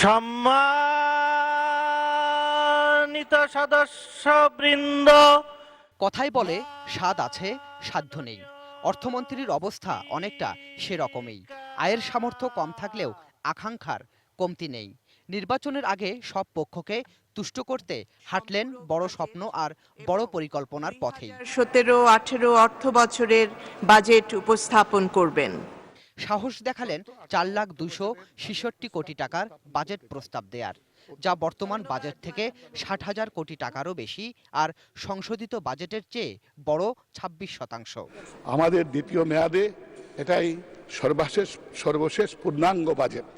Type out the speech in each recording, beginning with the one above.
সম্মানিত সদস্য বৃন্দ। কথাই বলে স্বাদ আছে সাধ্য নেই। অর্থমন্ত্রীর অবস্থা অনেকটা সেরকমই। আয়ের সামর্থ্য কম থাকলেও আকাঙ্ক্ষার কমতি নেই। নির্বাচনের আগে সব পক্ষকে তুষ্ট করতে হাঁটলেন বড় স্বপ্ন আর বড় পরিকল্পনার পথে সতেরো আঠেরো অর্থ বছরের বাজেট উপস্থাপন করবেন। সাহস দেখালেন চার লাখ দুশো ছেষট্টি কোটি টাকার বাজেট প্রস্তাব দেয়ার যা বর্তমান বাজেট থেকে ষাট হাজার কোটি টাকারও বেশি আর সংশোধিত বাজেটের চেয়ে বড় ছাব্বিশ শতাংশ। আমাদের দ্বিতীয় মেয়াদে এটাই সর্বশেষ সর্বশেষ পূর্ণাঙ্গ বাজেট।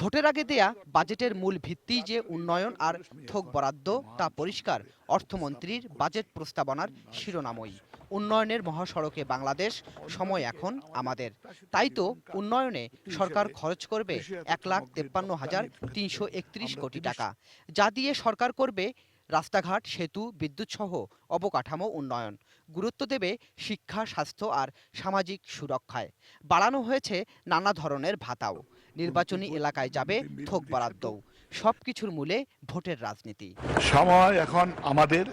ভোটের আগে দেয়া বাজেটের মূল ভিত্তি যে উন্নয়ন আর থোক বরাদ্দ তা পরিষ্কার অর্থমন্ত্রীর বাজেট প্রস্তাবনার শিরোনামই। উন্নয়নের মহাসড়কে বাংলাদেশ সময় এখন আমাদের। তাই তো উন্নয়নে সরকার খরচ করবে এক লাখ তেপ্পান্ন হাজার তিনশো একত্রিশ কোটি টাকা। যা দিয়ে সরকার করবে রাস্তাঘাট, সেতু বিদ্যুৎ সহ অবকাঠামো উন্নয়ন। গুরুত্ব দেবে শিক্ষা, স্বাস্থ্য আর সামাজিক সুরক্ষায়। বাড়ানো হয়েছে নানা ধরনের ভাতাও। নির্বাচনী এলাকায় যাবে থোক বরাদ্দও। সবকিছুর মূলে ভোটের রাজনীতি। সময় এখন আমাদের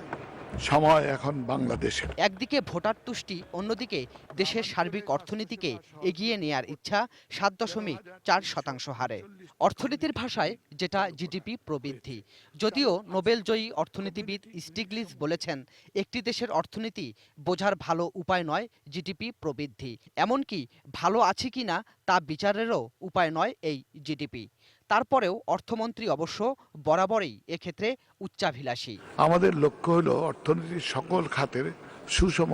সময় এখন বাংলাদেশের। একদিকে ভোটার তুষ্টি, অন্যদিকে দেশের সার্বিক অর্থনীতিকে এগিয়ে নেয়ার ইচ্ছা সাত দশমিক চার শতাংশ হারে। অর্থনীতির ভাষায় যেটা জিডিপি প্রবৃদ্ধি। যদিও নোবেলজয়ী অর্থনীতিবিদ স্টিগলিস বলেছেন, একটি দেশের অর্থনীতি বোঝার ভালো উপায় নয় জিডিপি প্রবৃদ্ধি। এমনকি ভালো আছে কিনা তা বিচারেরও উপায় নয় এই জিডিপি। তারপরেও অর্থমন্ত্রী অবশ্য বরাবরই এক্ষেত্রে উচ্চাভিলাষী। আমাদের লক্ষ্য হলো অর্থনীতির সকল খাতের সুষম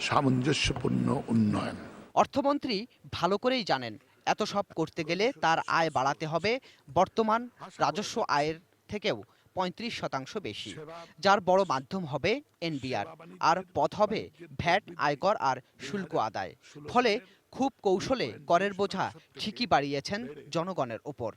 সামঞ্জস্যপূর্ণ উন্নয়ন। অর্থমন্ত্রী ভালো করেই জানেন এত সব করতে গেলে তার আয় বাড়াতে হবে বর্তমান রাজস্ব আয়ের থেকেও পঁয়ত্রিশ শতাংশ বেশি যার বড় মাধ্যম হবে এনবিআর আর পথ হবে ভ্যাট আয়কর আর শুল্ক আদায়। ফলে খুব কৌশলে করের বোঝা ঠিকই বাড়িয়েছেন জনগণের ওপর।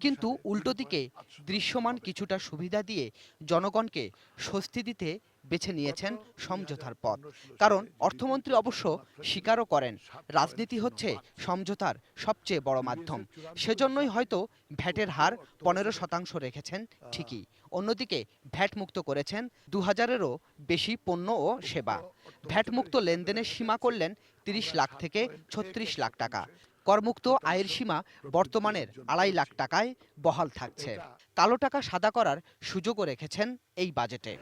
কিন্তু উল্টো দিকে দৃশ্যমান কিছুটা সুবিধা দিয়ে জনগণকে স্বস্তি দিতে বেছে নিয়েছেন সমঝোতার পথ। কারণ অর্থমন্ত্রী অবশ্য স্বীকারও করেন রাজনীতি হচ্ছে সমঝোতার সবচেয়ে বড় মাধ্যম। সেজন্যই হয়তো ভ্যাটের হার পনেরো শতাংশ রেখেছেন ঠিকই। অন্যদিকে ভ্যাট মুক্ত করেছেন দু হাজারেরও বেশি পণ্য ও সেবা। ভ্যাট মুক্ত লেনদেনের সীমা করলেন তিরিশ লাখ থেকে ছত্রিশ লাখ টাকা। করমুক্ত আয়ের সীমা বর্তমানের আড়াই লাখ টাকায় বহাল থাকছে। কালো টাকা সাদা করার সুযোগও রেখেছেন এই বাজেটে।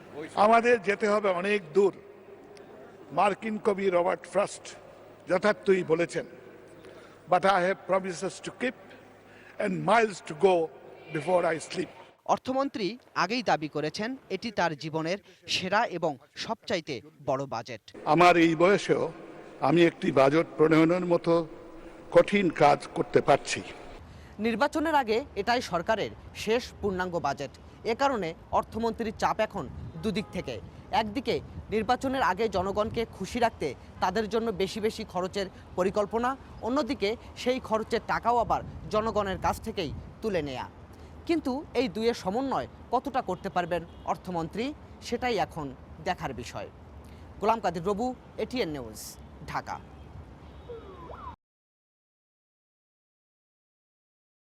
আমাদের যেতে হবে অনেক দূর। মার্কিন কবি রবার্ট ফ্রস্ট যথার্থই বলেছেন but I have promises to keep and miles to go before I sleep অর্থমন্ত্রী আগেই দাবি করেছেন এটি তার জীবনের সেরা এবং সবচাইতে বড় বাজেট। আমার এই বয়সেও আমি একটি বাজেট প্রণয়নের মতো কঠিন কাজ করতে পারছি। নির্বাচনের আগে এটাই সরকারের শেষ পূর্ণাঙ্গ বাজেট। এ কারণে অর্থমন্ত্রীর চাপ এখন দুদিক থেকে। একদিকে নির্বাচনের আগে জনগণকে খুশি রাখতে তাদের জন্য বেশি বেশি খরচের পরিকল্পনা অন্যদিকে সেই খরচের টাকাও আবার জনগণের কাছ থেকেই তুলে নেয়া। কিন্তু এই দুইয়ের সমন্বয় কতটা করতে পারবেন অর্থমন্ত্রী, সেটাই এখন দেখার বিষয়। Golam Kadir Robu ATN news, Dhaka.